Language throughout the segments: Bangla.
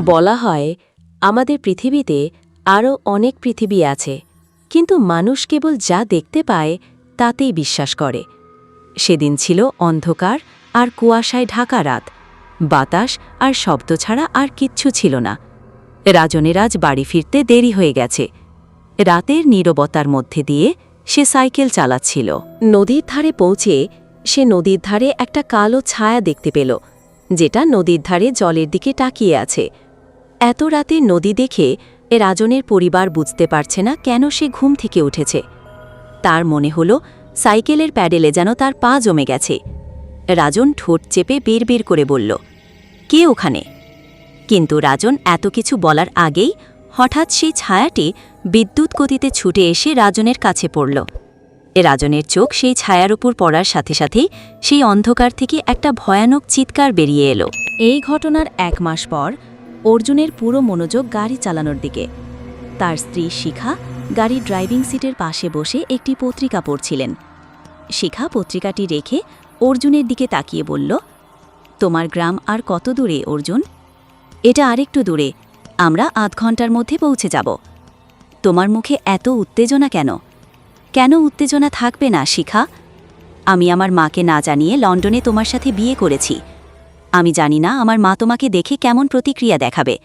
বলা হয়, আমাদের পৃথিবীতে আরও অনেক পৃথিবী আছে, কিন্তু মানুষ কেবল যা দেখতে পায় তাতেই বিশ্বাস করে। সেদিন ছিল অন্ধকার আর কুয়াশায় ঢাকা রাত। বাতাস আর শব্দ ছাড়া আর কিচ্ছু ছিল না। রাজনের আজ বাড়ি ফিরতে দেরি হয়ে গেছে। রাতের নীরবতার মধ্যে দিয়ে সে সাইকেল চালাচ্ছিল। নদীর ধারে পৌঁছে সে নদীর ধারে একটা কালো ছায়া দেখতে পেল, যেটা নদীর ধারে জলের দিকে তাকিয়ে আছে। এত রাতে নদী দেখে এ রাজনের পরিবার বুঝতে পারছে না কেন সে ঘুম থেকে উঠেছে। তার মনে হল সাইকেলের প্যাডেলে যেন তার পা জমে গেছে। রাজন ঠোঁট চেপে বের বের করে বলল, কে ওখানে? কিন্তু রাজন এত কিছু বলার আগেই হঠাৎ সেই ছায়াটি বিদ্যুৎ গতিতে ছুটে এসে রাজনের কাছে পড়ল। রাজনের চোখ সেই ছায়ার উপর পড়ার সাথে সাথেই সেই অন্ধকার থেকে একটা ভয়ানক চিৎকার বেরিয়ে এলো। এই ঘটনার এক মাস পর অর্জুনের পুরো মনোযোগ গাড়ি চালানোর দিকে। তার স্ত্রী শিখা গাড়ির ড্রাইভিং সিটের পাশে বসে একটি পত্রিকা পড়ছিলেন। শিখা পত্রিকাটি রেখে অর্জুনের দিকে তাকিয়ে বলল, তোমার গ্রাম আর কত দূরে, অর্জুন? এটা আরেকটু দূরে। আমরা আধ ঘণ্টার মধ্যে পৌঁছে যাব। তোমার মুখে এত উত্তেজনা কেন? কেন উত্তেজনা থাকবে না, শিখা? আমি আমার মাকে না জানিয়ে লন্ডনে তোমার সাথে বিয়ে করেছি। আমি জানি না আমার মা তোমাকে দেখে কেমন প্রতিক্রিয়া দেখাবে।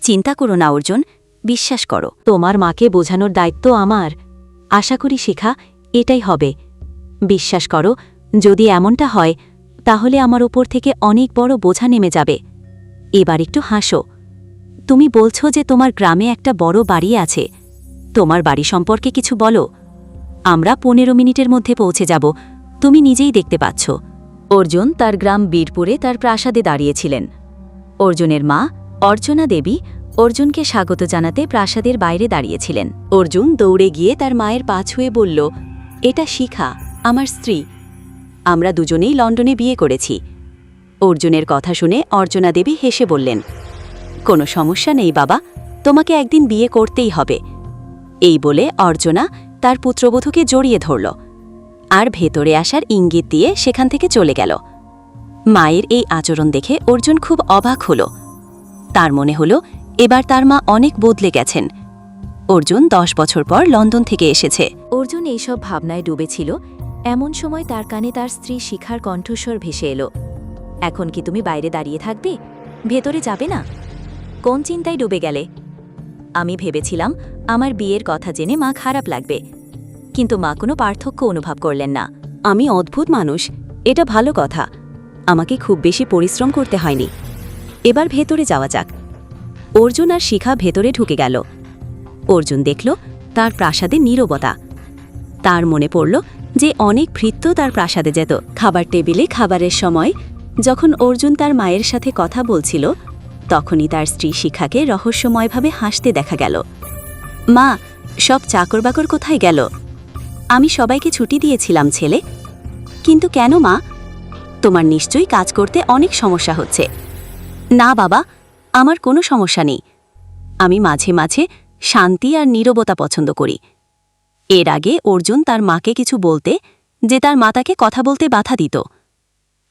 চিন্তা করো না, অর্জুন, বিশ্বাস করো। তোমার মাকে বোঝানোর দায়িত্ব আমার। আশা করি শিখা, এটাই হবে। বিশ্বাস করো, যদি এমনটা হয়, তাহলে আমার ওপর থেকে অনেক বড় বোঝা নেমে যাবে। এবার একটু হাসো। তুমি বলছো যে তোমার গ্রামে একটা বড় বাড়ি আছে। তোমার বাড়ি সম্পর্কে কিছু বলো। আমরা পনেরো মিনিটের মধ্যে পৌঁছে যাব। তুমি নিজেই দেখতে পাচ্ছ। অর্জুন তার গ্রাম বীরপুরে তার প্রাসাদে দাঁড়িয়েছিলেন। অর্জুনের মা, অর্চনা দেবী, অর্জুনকে স্বাগত জানাতে প্রাসাদের বাইরে দাঁড়িয়েছিলেন। অর্জুন দৌড়ে গিয়ে তার মায়ের পা ছুঁয়ে বলল, এটা শিখা, আমার স্ত্রী। আমরা দুজনেই লন্ডনে বিয়ে করেছি। অর্জুনের কথা শুনে অর্চনা দেবী হেসে বললেন, কোনো সমস্যা নেই বাবা, তোমাকে একদিন বিয়ে করতেই হবে। এই বলে অর্জনা তার পুত্রবধূকে জড়িয়ে ধরল। আর ভেতরে আসার ইঙ্গিত দিয়ে সেখান থেকে চলে গেল। মায়ের এই আচরণ দেখে অর্জুন খুব অবাক হল। তার মনে হল, এবার তার মা অনেক বদলে গেছেন। অর্জুন দশ বছর পর লন্ডন থেকে এসেছে। অর্জুন এইসব ভাবনায় ডুবেছিল। এমন সময় তার কানে তার স্ত্রী শিখার কণ্ঠস্বর ভেসে এলো। এখন কি তুমি বাইরে দাঁড়িয়ে থাকবে? ভেতরে যাবে না? কোন চিন্তায় ডুবে গেলে? আমি ভেবেছিলাম আমার বিয়ের কথা জেনে মা খারাপ লাগবে। কিন্তু মা কোনো পার্থক্য অনুভব করলেন না। আমি অদ্ভুত মানুষ, এটা ভালো কথা। আমাকে খুব বেশি পরিশ্রম করতে হয়নি। এবার ভেতরে যাওয়া যাক। অর্জুন আর শিখা ভেতরে ঢুকে গেল। অর্জুন দেখল তার প্রাসাদে নীরবতা। তার মনে পড়ল যে অনেক ভৃত্য তার প্রাসাদে যেত। খাবার টেবিলে খাবারের সময় যখন অর্জুন তার মায়ের সাথে কথা বলছিল, তখনই তার স্ত্রী শিখাকে রহস্যময়ভাবে হাসতে দেখা গেল। মা, সব চাকর বাকর কোথায় গেল? আমি সবাইকে ছুটি দিয়েছিলাম, ছেলে। কিন্তু কেন, মা? তোমার নিশ্চয়ই কাজ করতে অনেক সমস্যা হচ্ছে। না, বাবা, আমার কোনো সমস্যা নেই। আমি মাঝে মাঝে শান্তি আর নীরবতা পছন্দ করি। এর আগে অর্জুন তার মাকে কিছু বলতে, যে তার মাতাকে কথা বলতে বাধা দিত।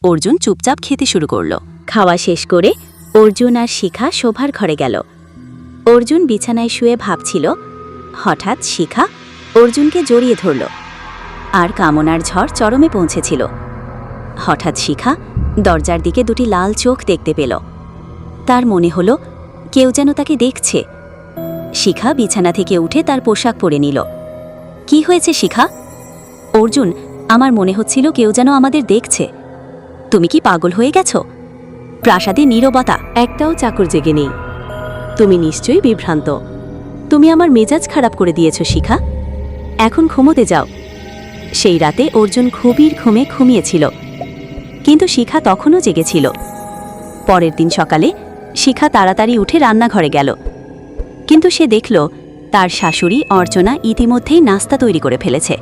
অর্জুন চুপচাপ খেতে শুরু করল। খাওয়া শেষ করে অর্জুন আর শিখা শোভার ঘরে গেল। অর্জুন বিছানায় শুয়ে ভাবছিল, হঠাৎ শিখা অর্জুনকে জড়িয়ে ধরল। আর কামনার ঝড় চরমে পৌঁছেছিল। হঠাৎ শিখা দরজার দিকে দুটি লাল চোখ দেখতে পেল। তার মনে হলো, কেউ যেন তাকে দেখছে। শিখা বিছানা থেকে উঠে তার পোশাক পরে নিল। কি হয়েছে শিখা? অর্জুন, আমার মনে হচ্ছিল কেউ যেন আমাদের দেখছে। তুমি কি পাগল হয়ে গেছ? প্রাসাদে নীরবতা, একটাও চাকর জেগে নেই। তুমি নিশ্চয়ই বিভ্রান্ত। তুমি আমার মেজাজ খারাপ করে দিয়েছ, শিখা। এখন ঘুমোতে যাও। সেই রাতে অর্জুন খুবির ঘুমে ঘুমিয়েছিল। কিন্তু শিখা তখনও জেগেছিল। পরের দিন সকালে শিখা তাড়াতাড়ি উঠে রান্নাঘরে গেল। কিন্তু সে দেখল তার শাশুড়ি অর্চনা ইতিমধ্যেই নাস্তা তৈরি করে ফেলেছে।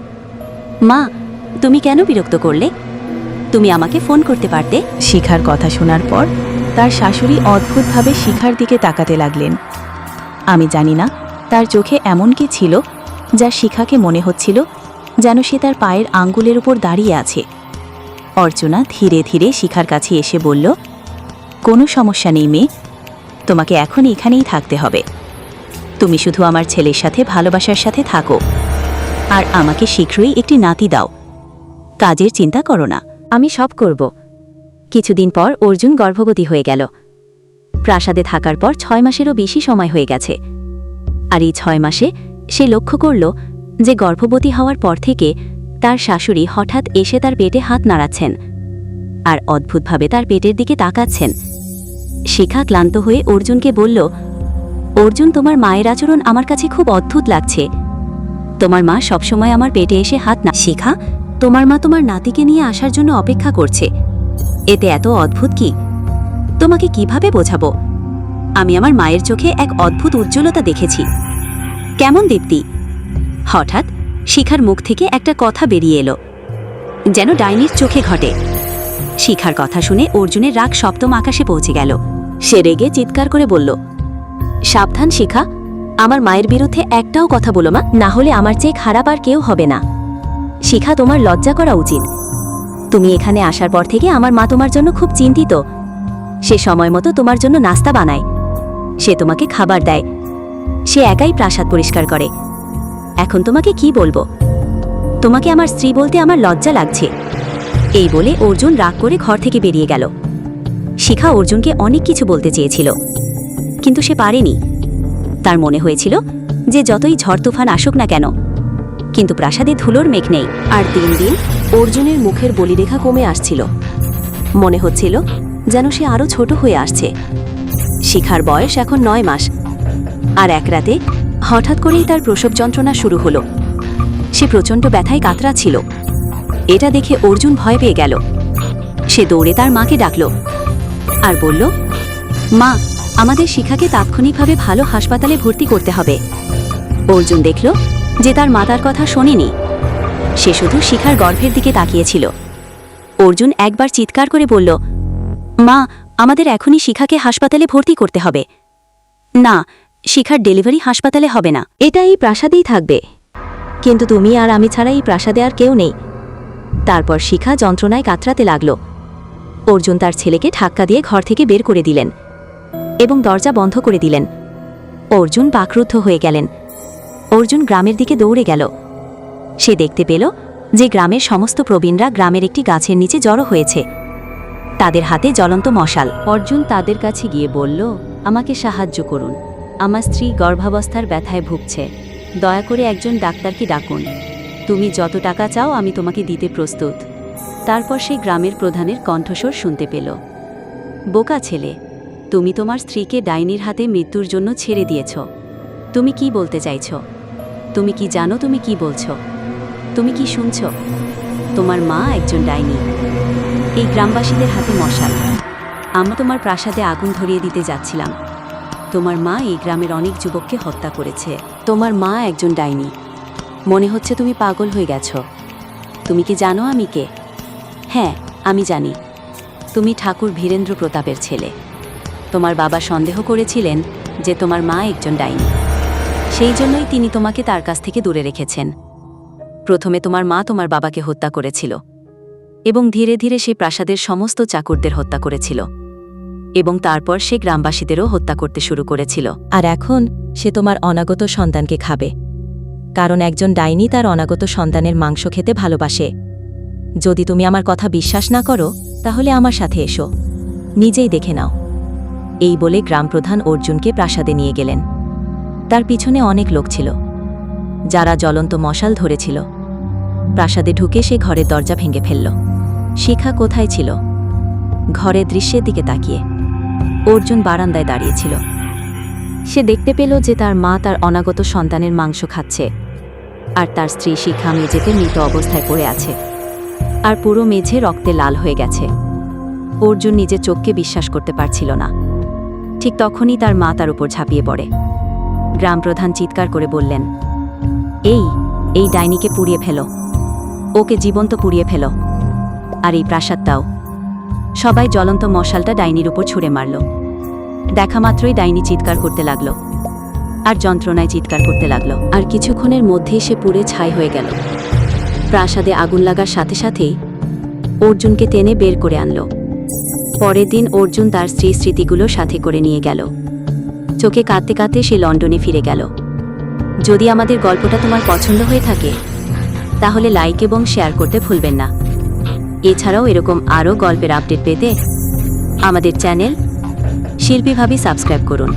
মা, তুমি কেন বিরক্ত করলে? তুমি আমাকে ফোন করতে পারতে? শিখার কথা শোনার পর তার শাশুড়ি অদ্ভুতভাবে শিখার দিকে তাকাতে লাগলেন। আমি জানি না, তার চোখে এমন কি ছিল যা শিখাকে মনে হচ্ছিল যেন সে তার পায়ের আঙ্গুলের উপর দাঁড়িয়ে আছে। অর্চনা ধীরে ধীরে শিখার কাছে এসে বলল, কোনো সমস্যা নেই মেয়ে, তোমাকে এখন এখানেই থাকতে হবে। তুমি শুধু আমার ছেলের সাথে ভালোবাসার সাথে থাকো, আর আমাকে শীঘ্রই একটি নাতি দাও। কাজের চিন্তা করো না, আমি সব করব। কিছুদিন পর অর্জুন গর্ভবতী হয়ে গেল। প্রাসাদে থাকার পর ছয় মাসেরও বেশি সময় হয়ে গেছে। আর এই ছয় মাসে সে লক্ষ্য করল যে গর্ভবতী হওয়ার পর থেকে তার শাশুড়ি হঠাৎ এসে তার পেটে হাত নাড়াচ্ছেন আর অদ্ভুতভাবে তার পেটের দিকে তাকাচ্ছেন। শিখা ক্লান্ত হয়ে অর্জুনকে বলল, অর্জুন, তোমার মায়ের আচরণ আমার কাছে খুব অদ্ভুত লাগছে। তোমার মা সবসময় আমার পেটে এসে হাত না শিখা, তোমার মা তোমার নাতিকে নিয়ে আসার জন্য অপেক্ষা করছে। এতে এত অদ্ভুত কি? তোমাকে কীভাবে বোঝাবো? আমি আমার মায়ের চোখে এক অদ্ভুত উজ্জ্বলতা দেখেছি। কেমন দীপ্তি? হঠাৎ শিখার মুখ থেকে একটা কথা বেরিয়ে এলো, যেন ডাইনির চোখে ঘটে। শিখার কথা শুনে অর্জুনের রাগ সপ্তম আকাশে পৌঁছে গেল। সে রেগে চিৎকার করে বলল, সাবধান শিখা, আমার মায়ের বিরুদ্ধে একটাও কথা বলো মা, না হলে আমার চেয়ে খারাপ আর কেউ হবে না। শিখা, তোমার লজ্জা করা উচিত। তুমি এখানে আসার পর থেকে আমার মা তোমার জন্য খুব চিন্তিত। সে সময় মতো তোমার জন্য নাস্তা বানায়। সে তোমাকে খাবার দেয়। সে একাই প্রাসাদ পরিষ্কার করে। এখন তোমাকে কি বলব? তোমাকে আমার স্ত্রী বলতে আমার লজ্জা লাগছে। এই বলে অর্জুন রাগ করে ঘর থেকে বেরিয়ে গেল। শিখা অর্জুনকে অনেক কিছু বলতে চেয়েছিল। কিন্তু সে পারেনি। তার মনে হয়েছিল যে যতই ঝড় তুফান আসুক না কেন, কিন্তু প্রাসাদে ধুলোর মেঘ নেই। আর দিন দিন অর্জুনের মুখের বলিরেখা কমে আসছিল। মনে হচ্ছিল যেন সে আরও ছোট হয়ে আসছে। শিখার বয়স এখন নয় মাস। আর এক রাতে হঠাৎ করেই তার প্রসব যন্ত্রণা শুরু হলো। সে প্রচণ্ড ব্যথায় কাতরাচ্ছিল এটা দেখে অর্জুন ভয় পেয়ে গেল। সে দৌড়ে তার মাকে ডাকল আর বলল, মা, আমাদের শিখাকে তাৎক্ষণিকভাবে ভালো হাসপাতালে ভর্তি করতে হবে। অর্জুন দেখল যে তার মাতার কথা শোনেনি। সে শুধু শিখার গর্ভের দিকে তাকিয়েছিল। অর্জুন একবার চিৎকার করে বলল, মা, আমাদের এখনই শিখাকে হাসপাতালে ভর্তি করতে হবে। না শিখার ডেলিভারি হাসপাতালে হবে না। এটা এই প্রাসাদেই থাকবে। কিন্তু তুমি আর আমি ছাড়া এই প্রাসাদে আর কেউ নেই। তারপর শিখা যন্ত্রণায় কাতরাতে লাগল। অর্জুন তার ছেলেকে ধাক্কা দিয়ে ঘর থেকে বের করে দিলেন এবং দরজা বন্ধ করে দিলেন। অর্জুন বাকরুদ্ধ হয়ে গেলেন। অর্জুন গ্রামের দিকে দৌড়ে গেল। সে দেখতে পেল যে গ্রামের সমস্ত প্রবীণরা গ্রামের একটি গাছের নিচে জড়ো হয়েছে। তাদের হাতে জ্বলন্ত মশাল। অর্জুন তাদের কাছে গিয়ে বলল, আমাকে সাহায্য করুন। আমার স্ত্রী গর্ভাবস্থার ব্যথায় ভুগছে। দয়া করে একজন ডাক্তারকে ডাকুন। তুমি যত টাকা চাও আমি তোমাকে দিতে প্রস্তুত। তারপর সে গ্রামের প্রধানের কণ্ঠস্বর শুনতে পেল। বোকা ছেলে, তুমি তোমার স্ত্রীকে ডাইনির হাতে মৃত্যুর জন্য ছেড়ে দিয়েছ। তুমি কি বলতে চাইছ? তুমি কি জানো তুমি কি বলছ? তুমি কি শুনছ? তোমার মা একজন ডাইনি। এই গ্রামবাসীদের হাতে মশাল। আমরা তোমার প্রাসাদে আগুন ধরিয়ে দিতে যাচ্ছিলাম। তোমার মা এই গ্রামের অনেক যুবককে হত্যা করেছে। তোমার মা একজন ডাইনি। মনে হচ্ছে তুমি পাগল হয়ে গেছ। তুমি কি জানো আমি কে? হ্যাঁ আমি জানি। তুমি ঠাকুর বীরেন্দ্র প্রতাপের ছেলে। তোমার বাবা সন্দেহ করেছিলেন যে তোমার মা একজন ডাইনি। সেই জন্যই তিনি তোমাকে তার কাছ থেকে দূরে রেখেছেন। প্রথমে তোমার মা তোমার বাবাকে হত্যা করেছিল। এবং ধীরে ধীরে সে প্রাসাদের সমস্ত চাকরদের হত্যা করেছিল। এবং তারপর সে গ্রামবাসীদেরও হত্যা করতে শুরু করেছিল। আর এখন সে তোমার অনাগত সন্তানকে খাবে। কারণ একজন ডাইনি তার অনাগত সন্তানের মাংস খেতে ভালোবাসে। যদি তুমি আমার কথা বিশ্বাস না করো, তাহলে আমার সাথে এসো। নিজেই দেখে নাও। এই বলে গ্রামপ্রধান অর্জুনকে প্রাসাদে নিয়ে গেলেন। তার পিছনে অনেক লোক ছিল, যারা জ্বলন্ত মশাল ধরেছিল। প্রাসাদে ঢুকে সে ঘরের দরজা ভেঙে ফেলল। শিখা কোথায় ছিল? ঘরের দৃশ্যের দিকে তাকিয়ে। অর্জুন বারান্দায় দাঁড়িয়েছিল। সে দেখতে পেল যে তার মা তার অনাগত সন্তানের মাংস খাচ্ছে আর তার স্ত্রী শিখা মেঝেতে মৃত অবস্থায় পড়ে আছে আর পুরো মেঝে রক্তে লাল হয়ে গেছে। অর্জুন নিজের চোখকে বিশ্বাস করতে পারছিল না। ঠিক তখনই তার মা তার উপর ঝাঁপিয়ে পড়ে। গ্রামপ্রধান চিৎকার করে বললেন, এই এই ডাইনিকে পুড়িয়ে ফেলো। ওকে জীবন্ত পুড়িয়ে ফেলো। আর এই প্রাসাদটাও সবাই জ্বলন্ত মশালটা ডাইনির উপর ছুঁড়ে মারল। দেখা মাত্রই ডাইনি চিৎকার করতে লাগল। আর যন্ত্রণায় চিৎকার করতে লাগল। আর কিছুক্ষণের মধ্যেই সে পুড়ে ছাই হয়ে গেল। প্রাসাদে আগুন লাগার সাথে সাথেই অর্জুনকে টেনে বের করে আনলো। পরের দিন অর্জুন তার স্ত্রী স্মৃতিগুলো সাথে করে নিয়ে গেল। চোখে কাঁদতে কাঁদতে সে লন্ডনে ফিরে গেল। যদি আমাদের গল্পটা তোমার পছন্দ হয়ে থাকে, তাহলে লাইক এবং শেয়ার করতে ভুলবেন না। এছাড়াও এরকম আরও গল্পের আপডেট পেতে আমাদের চ্যানেল শিল্পীভাবে সাবস্ক্রাইব করুন।